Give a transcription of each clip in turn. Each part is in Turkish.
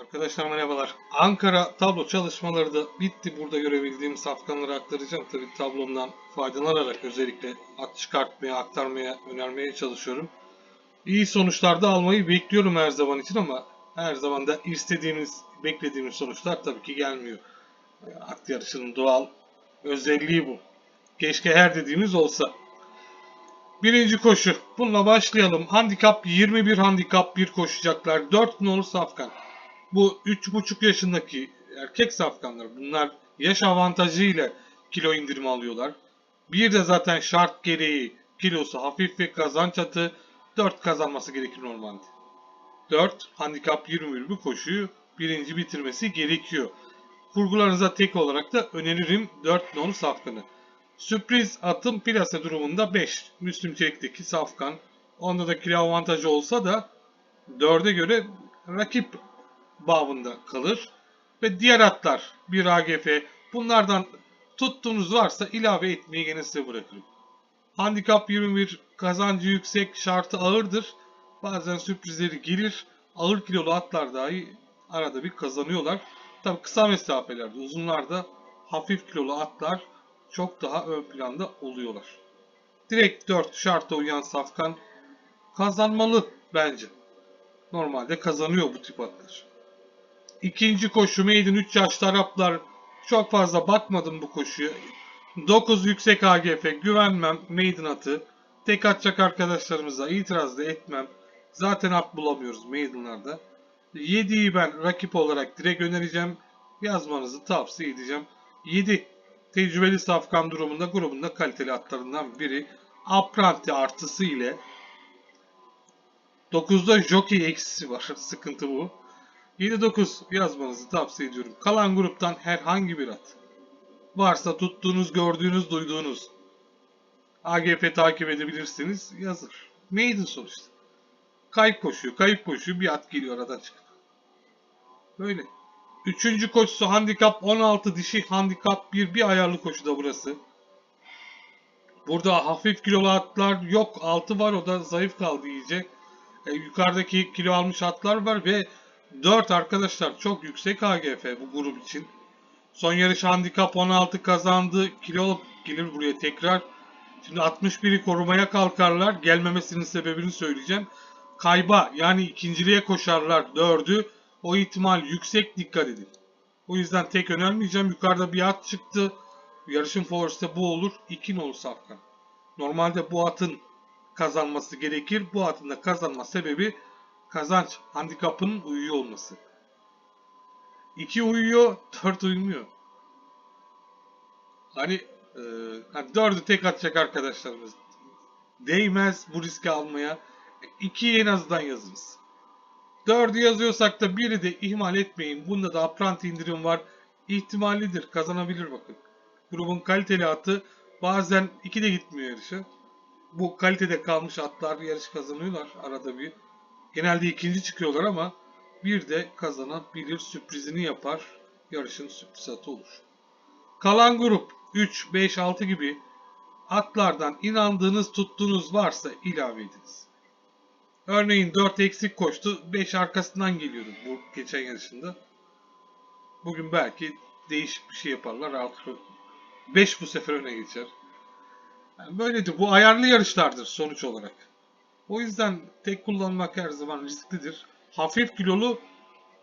Arkadaşlar merhabalar. Ankara tablo çalışmaları da bitti. Burada görebildiğim safkanları aktaracağım. Tabii tablomdan faydalanarak özellikle çıkartmaya, aktarmaya, önermeye çalışıyorum. İyi sonuçlar da almayı bekliyorum her zaman için ama her zaman da istediğimiz, beklediğimiz sonuçlar tabii ki gelmiyor. At yarışının doğal özelliği bu. Keşke her dediğimiz olsa. Birinci koşu. Bununla başlayalım. Handikap 21 handikap 1 koşacaklar. 4 nolu safkan. Bu 3,5 yaşındaki erkek safkanlar. Bunlar yaş avantajı ile kilo indirimi alıyorlar. Bir de zaten şart gereği kilosu hafif ve kazanç atı 4 kazanması gerekir normalde. 4 handikap 21 bir koşuyu birinci bitirmesi gerekiyor. Kurgularınıza tek olarak da öneririm 4 nolu safkanı. Sürpriz atım plase durumunda 5. Müslüm Çelik'teki safkan. Onda da kilo avantajı olsa da 4'e göre rakip bağında kalır. Ve diğer atlar 1 AGF bunlardan tuttuğunuz varsa ilave etmeyi gene size bırakırım. Handikap 21 kazancı yüksek şartı ağırdır. Bazen sürprizleri gelir. Ağır kilolu atlar dahi arada bir kazanıyorlar. Tabi kısa mesafelerde uzunlarda hafif kilolu atlar çok daha ön planda oluyorlar. Direkt 4 şarta uyan safkan kazanmalı bence. Normalde kazanıyor bu tip atlar. İkinci koşu Maiden 3 yaşlı Araplar. Çok fazla bakmadım bu koşuya. 9 yüksek AGF güvenmem Maiden atı. Tek atacak arkadaşlarımıza itiraz da etmem. Zaten at bulamıyoruz Maiden'larda. 7'yi ben rakip olarak direkt önereceğim. Yazmanızı tavsiye edeceğim. 7 tecrübeli safkan durumunda grubunda kaliteli atlarından biri. Apprenti artısı ile 9'da jockey eksisi var. Sıkıntı bu. 7-9 yazmanızı tavsiye ediyorum. Kalan gruptan herhangi bir at. Varsa tuttuğunuz, gördüğünüz, duyduğunuz. AGF takip edebilirsiniz. Yazır. Maiden sonuçta. Kayıp koşuyor, kayıp koşuyor. Bir at geliyor aradan çıkıp. Böyle. Üçüncü koşusu handikap 16 dişi handikap 1 bir ayarlı koşu da burası. Burada hafif kilolu atlar yok. 6 var o da zayıf kaldı iyice. E, yukarıdaki kilo almış atlar var ve 4 arkadaşlar çok yüksek AGF bu grup için. Son yarış handikap 16 kazandı. Kilo alıp gelir buraya tekrar. Şimdi 61'i korumaya kalkarlar. Gelmemesinin sebebini söyleyeceğim. Kayba yani ikinciliğe koşarlar 4'ü. O ihtimal yüksek dikkat edin. O yüzden tek önermeyeceğim. Yukarıda bir at çıktı. Yarışın favorisi bu olur. 2 nolu safkan. Normalde bu atın kazanması gerekir. Bu atın da kazanma sebebi kazanç handikapının uyuyor olması. 2 uyuyor, 4 uymuyor. Hani e, hani 4'ü tek atacak arkadaşlarımız. Değmez bu riski almaya. 2'yi en azından yazınız. 4'ü yazıyorsak da biri de ihmal etmeyin. Bunda da apprenti indirim var. İhtimallidir. Kazanabilir bakın. Grubun kaliteli atı bazen 2 de gitmiyor yarışa. Bu kalitede kalmış atlar yarış kazanıyorlar arada bir. Genelde ikinci çıkıyorlar ama bir de kazanabilir sürprizini yapar. Yarışın sürpriz atı olur. Kalan grup 3, 5, 6 gibi atlardan inandığınız tuttuğunuz varsa ilave ediniz. Örneğin 4 eksik koştu. 5 arkasından geliyordu bu geçen yarışında. Bugün belki değişik bir şey yaparlar. 5 bu sefer öne geçer. Yani böyledir. Bu ayarlı yarışlardır sonuç olarak. O yüzden tek kullanmak her zaman risklidir. Hafif kilolu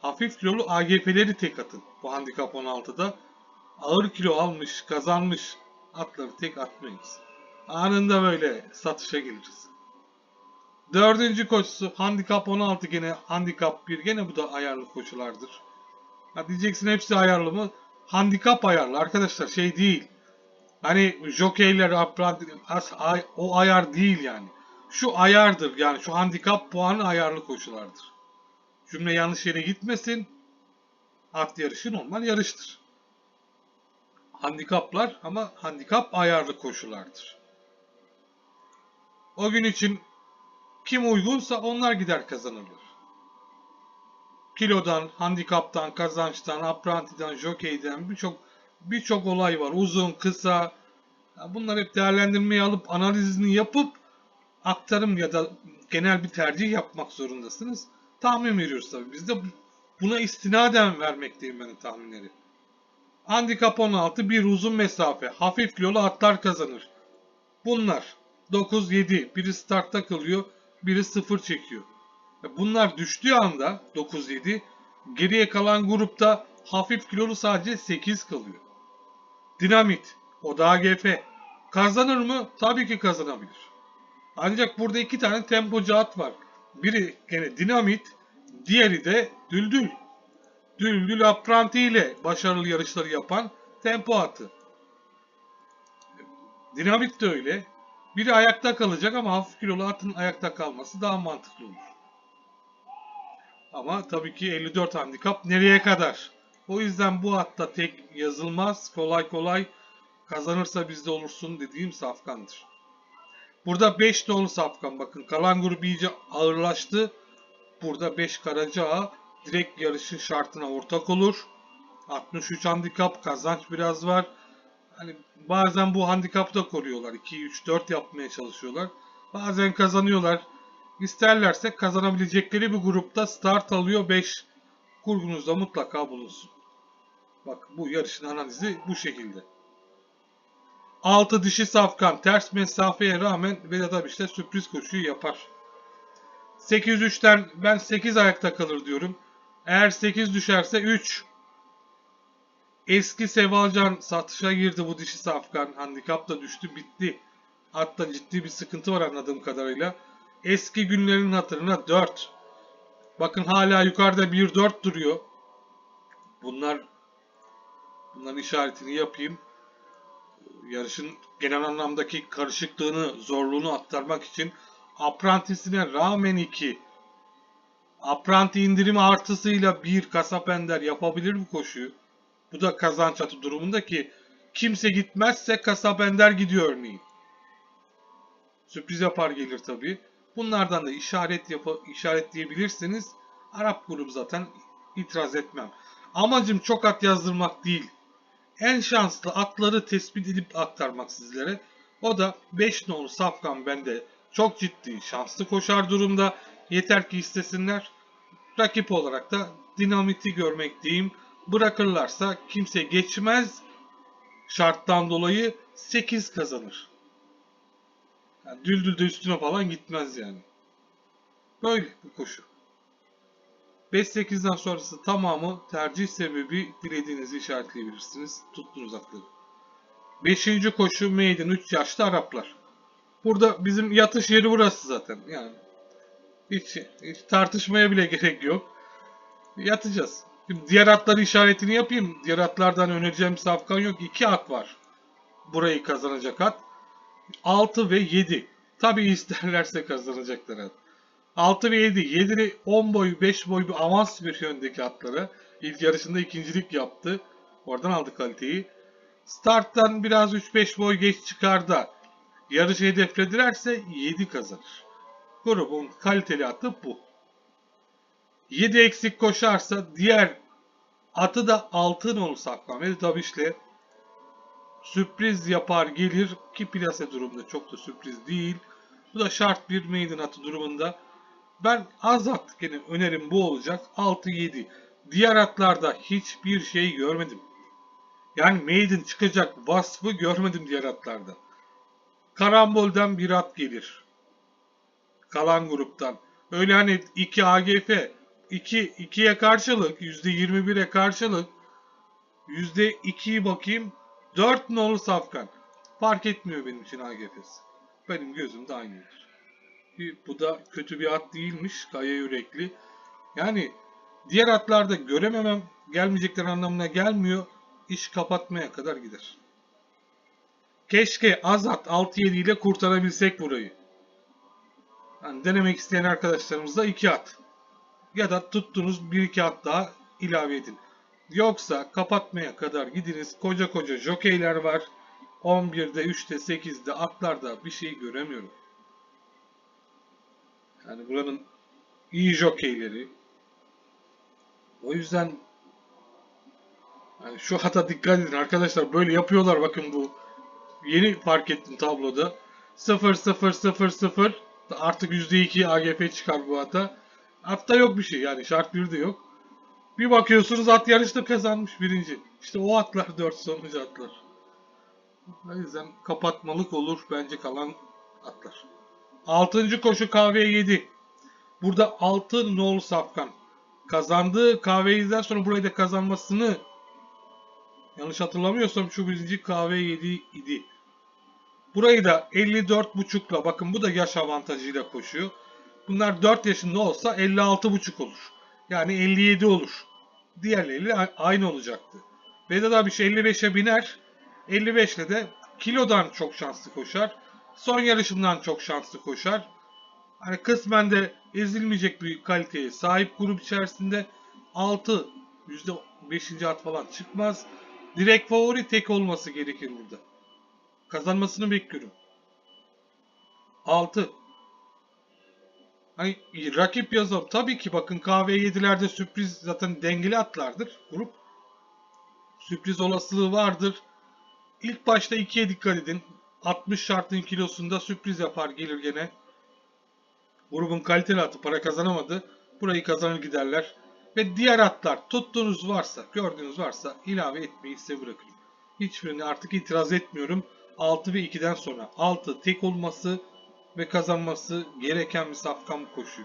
hafif kilolu AGF'leri tek atın. Bu handikap 16'da. Ağır kilo almış, kazanmış atları tek atmayınız. Anında böyle satışa geliriz. Dördüncü koşusu handikap 16 gene handikap 1 gene bu da ayarlı koşulardır. Ha diyeceksin hepsi ayarlı mı? Handikap ayarlı arkadaşlar şey değil. Hani jokeyler o ayar değil yani. Şu ayardır yani şu handikap puanı ayarlı koşulardır. Cümle yanlış yere gitmesin. At yarışı normal yarıştır. Handikaplar ama handikap ayarlı koşulardır. O gün için kim uygunsa onlar gider kazanırlar. Kilodan, handikaptan, kazançtan, aprantiden, jokeyden birçok birçok olay var. Uzun, kısa. Bunlar hep değerlendirmeye alıp analizini yapıp aktarım ya da genel bir tercih yapmak zorundasınız. Tahmin veriyoruz tabii. Biz de Buna istinaden vermekteyim ben tahminleri. Handikap 16 bir uzun mesafe. Hafif kilolu atlar kazanır. Bunlar 9-7. Biri startta kalıyor. Biri 0 çekiyor. E Bunlar düştüğü anda 9-7 geriye kalan grupta hafif kilolu sadece 8 kalıyor. Dinamit, o da AGF. Kazanır mı? Tabii ki kazanabilir. Ancak burada iki tane tempocu at var. Biri gene dinamit, diğeri de düldül. Düldül apranti ile başarılı yarışları yapan tempo atı. Dinamit de öyle. Biri ayakta kalacak ama hafif kilolu atın ayakta kalması daha mantıklı olur. Ama tabii ki 54 handikap nereye kadar? O yüzden bu hatta tek yazılmaz. Kolay kolay kazanırsa bizde olursun dediğim safkandır. Burada 5 dolu safkan. Bakın kalan grup iyice ağırlaştı. Burada 5 karaca ağa direkt yarışın şartına ortak olur. 63 handikap kazanç biraz var. Hani bazen bu handikapı da koruyorlar. 2 3 4 yapmaya çalışıyorlar. Bazen kazanıyorlar. İsterlerse kazanabilecekleri bir grupta start alıyor 5. Kurgunuzda mutlaka bulunsun. Bak bu yarışın analizi bu şekilde. 6 dişi safkan ters mesafeye rağmen Vedat abi işte sürpriz koşuyu yapar. 803'ten ben 8 ayakta kalır diyorum. Eğer 8 düşerse 3. Eski Sevalcan satışa girdi bu dişi safkan. Handikap da düştü bitti. Hatta ciddi bir sıkıntı var anladığım kadarıyla. Eski günlerin hatırına 4. Bakın hala yukarıda 1-4 duruyor. Bunlar bunların işaretini yapayım. Yarışın genel anlamdaki karışıklığını, zorluğunu aktarmak için aprantisine rağmen 2 apranti indirimi artısıyla bir kasap ender yapabilir bu koşuyu. Bu da kazanç atı durumunda ki kimse gitmezse kasap ender gidiyor örneğin. Sürpriz yapar gelir tabi. Bunlardan da işaret yap işaretleyebilirsiniz. Arap grubu zaten itiraz etmem. Amacım çok at yazdırmak değil. En şanslı atları tespit edip aktarmak sizlere. O da 5 nolu safkan bende çok ciddi şanslı koşar durumda. Yeter ki istesinler. Rakip olarak da dinamiti görmekteyim. Bırakırlarsa kimse geçmez. Şarttan dolayı 8 kazanır. Yani düldül de üstüne falan gitmez yani. Böyle bu koşu. 5-8'den sonrası tamamı tercih sebebi dilediğinizi işaretleyebilirsiniz. Tuttuğunuz atları. 5. koşu Maiden 3 yaşlı Araplar. Burada bizim yatış yeri burası zaten. Yani hiç, hiç tartışmaya bile gerek yok. Yatacağız. Şimdi diğer atları işaretini yapayım. Diğer atlardan önereceğim safkan yok. 2 at var. Burayı kazanacak at. 6 ve 7. Tabi isterlerse kazanacaklar at. 6 ve 7. 7 10 boy 5 boy bir avans bir yöndeki atlara. İlk yarışında ikincilik yaptı. Oradan aldı kaliteyi. Starttan biraz 3-5 boy geç çıkar da yarışı hedefledilerse 7 kazanır. Grubun kaliteli atı bu. 7 eksik koşarsa diğer atı da altın olur saklam. Ve tabi işte sürpriz yapar gelir ki plase durumda çok da sürpriz değil. Bu da şart bir maiden atı durumunda. Ben az at gene önerim bu olacak. 6-7. Diğer atlarda hiçbir şey görmedim. Yani maiden çıkacak vasfı görmedim diğer atlarda. Karambolden bir at gelir. Kalan gruptan. Öyle hani 2 AGF 2 2'ye karşılık %21'e karşılık %2'yi bakayım 4 nolu safkan. Fark etmiyor benim için AGF'si. Benim gözümde aynıdır. Bu da kötü bir at değilmiş. Kaya yürekli. Yani diğer atlarda görememem gelmeyecekler anlamına gelmiyor. İş kapatmaya kadar gider. Keşke az at 6-7 ile kurtarabilsek burayı. Yani denemek isteyen arkadaşlarımızda 2 at. Ya da tuttuğunuz 1-2 at daha ilave edin. Yoksa kapatmaya kadar gidiniz. Koca koca jokeyler var. 11'de, 3'te, 8'de atlarda bir şey göremiyorum. Yani buranın iyi jokeyleri. O yüzden yani şu hata dikkat edin arkadaşlar. Böyle yapıyorlar bakın bu. Yeni fark ettim tabloda. 0 0 0 0 artık %2 AGF çıkar bu hata. Hatta yok bir şey yani şart bir de yok. Bir bakıyorsunuz at yarışta kazanmış birinci. İşte o atlar dört sonucu atlar. O yüzden kapatmalık olur bence kalan atlar. Altıncı koşu kahve 7. Burada 6 nol safkan. Kazandığı kahve sonra burayı da kazanmasını yanlış hatırlamıyorsam şu birinci kahve 7 idi. Burayı da 54.5'la bakın bu da yaş avantajıyla koşuyor. Bunlar 4 yaşında olsa 56.5 olur. Yani 57 olur. Diğerleriyle aynı olacaktı. Vedat abi şey 55'e biner. 55 ile de kilodan çok şanslı koşar. Son yarışından çok şanslı koşar. Hani kısmen de ezilmeyecek bir kaliteye sahip grup içerisinde 6 %5. at falan çıkmaz. Direkt favori tek olması gerekir burada. Kazanmasını bekliyorum. 6. Hani rakip yazalım. Tabii ki bakın KV7'lerde sürpriz zaten dengeli atlardır grup. Sürpriz olasılığı vardır. İlk başta 2'ye dikkat edin. 60 şartın kilosunda sürpriz yapar gelir gene. Grubun kaliteli atı para kazanamadı. Burayı kazanır giderler. Ve diğer atlar tuttuğunuz varsa, gördüğünüz varsa ilave etmeyi size bırakırım. Hiçbirini artık itiraz etmiyorum. 6 ve 2'den sonra 6 tek olması ve kazanması gereken bir safkan koşu.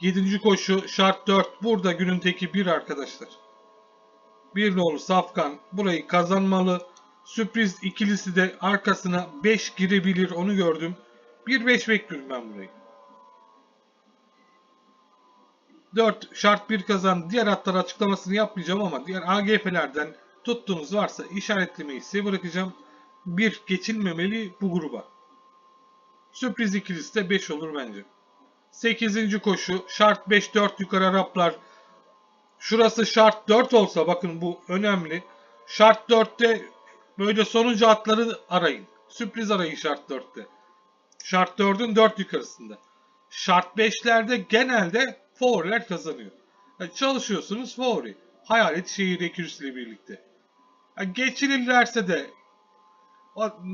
7. koşu şart 4. Burada günün teki 1 arkadaşlar. Bir nolu safkan burayı kazanmalı. Sürpriz ikilisi de arkasına 5 girebilir onu gördüm. 1-5 bekliyorum ben burayı. 4 şart 1 kazan. Diğer hatlar açıklamasını yapmayacağım ama diğer AGF'lerden tuttuğunuz varsa işaretlemeyi size bırakacağım. 1 geçilmemeli bu gruba. Sürpriz ikilisi de 5 olur bence. 8. koşu şart 5-4 yukarı Araplar. Şurası şart 4 olsa bakın bu önemli. Şart 4'te böyle sonuncu atları arayın. Sürpriz arayın şart 4'te. Şart 4'ün 4 yukarısında. Şart 5'lerde genelde favoriler kazanıyor. Yani çalışıyorsunuz favori. Hayalet şehir ekürüsüyle birlikte. Yani geçirirlerse de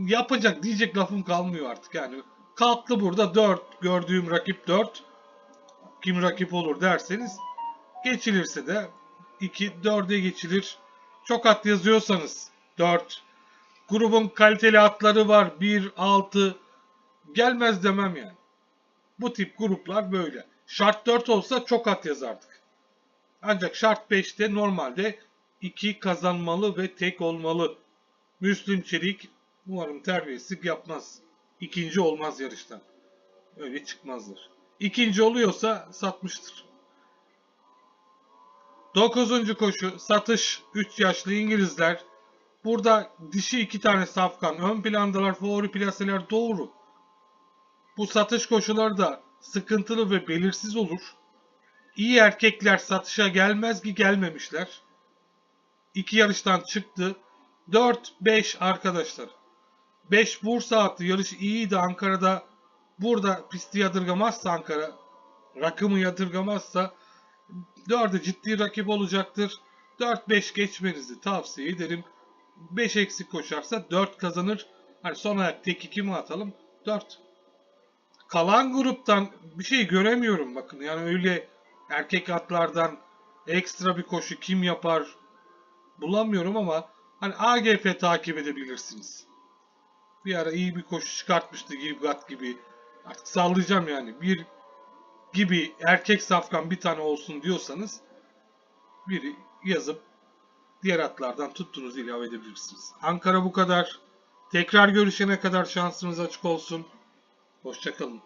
yapacak diyecek lafım kalmıyor artık yani. Kalktı burada 4 gördüğüm rakip 4. Kim rakip olur derseniz geçilirse de 2 4'e geçilir. Çok at yazıyorsanız 4. Grubun kaliteli atları var 1 6 gelmez demem yani. Bu tip gruplar böyle. Şart 4 olsa çok at yazardık. Ancak şart 5'te normalde 2 kazanmalı ve tek olmalı. Müslüm Çelik umarım terbiyesizlik yapmaz. İkinci olmaz yarıştan. Öyle çıkmazlar. İkinci oluyorsa satmıştır. Dokuzuncu koşu satış 3 yaşlı İngilizler. Burada dişi iki tane safkan ön plandalar favori plaseler doğru. Bu satış koşuları da sıkıntılı ve belirsiz olur. İyi erkekler satışa gelmez ki gelmemişler. İki yarıştan çıktı. 4-5 arkadaşlar. 5 Bursa attı. Yarış iyiydi Ankara'da. Burada pisti yadırgamazsa Ankara, rakımı yadırgamazsa 4'e ciddi rakip olacaktır. 4-5 geçmenizi tavsiye ederim. 5 eksik koşarsa 4 kazanır. Hani son ayak tek 2 mi atalım? 4. Kalan gruptan bir şey göremiyorum bakın. Yani öyle erkek atlardan ekstra bir koşu kim yapar bulamıyorum ama hani AGF takip edebilirsiniz. Bir ara iyi bir koşu çıkartmıştı Gilgat gibi. Artık sallayacağım yani. Bir gibi erkek safkan bir tane olsun diyorsanız biri yazıp diğer atlardan tuttuğunuz ilave edebilirsiniz. Ankara bu kadar. Tekrar görüşene kadar şansınız açık olsun. Hoşçakalın.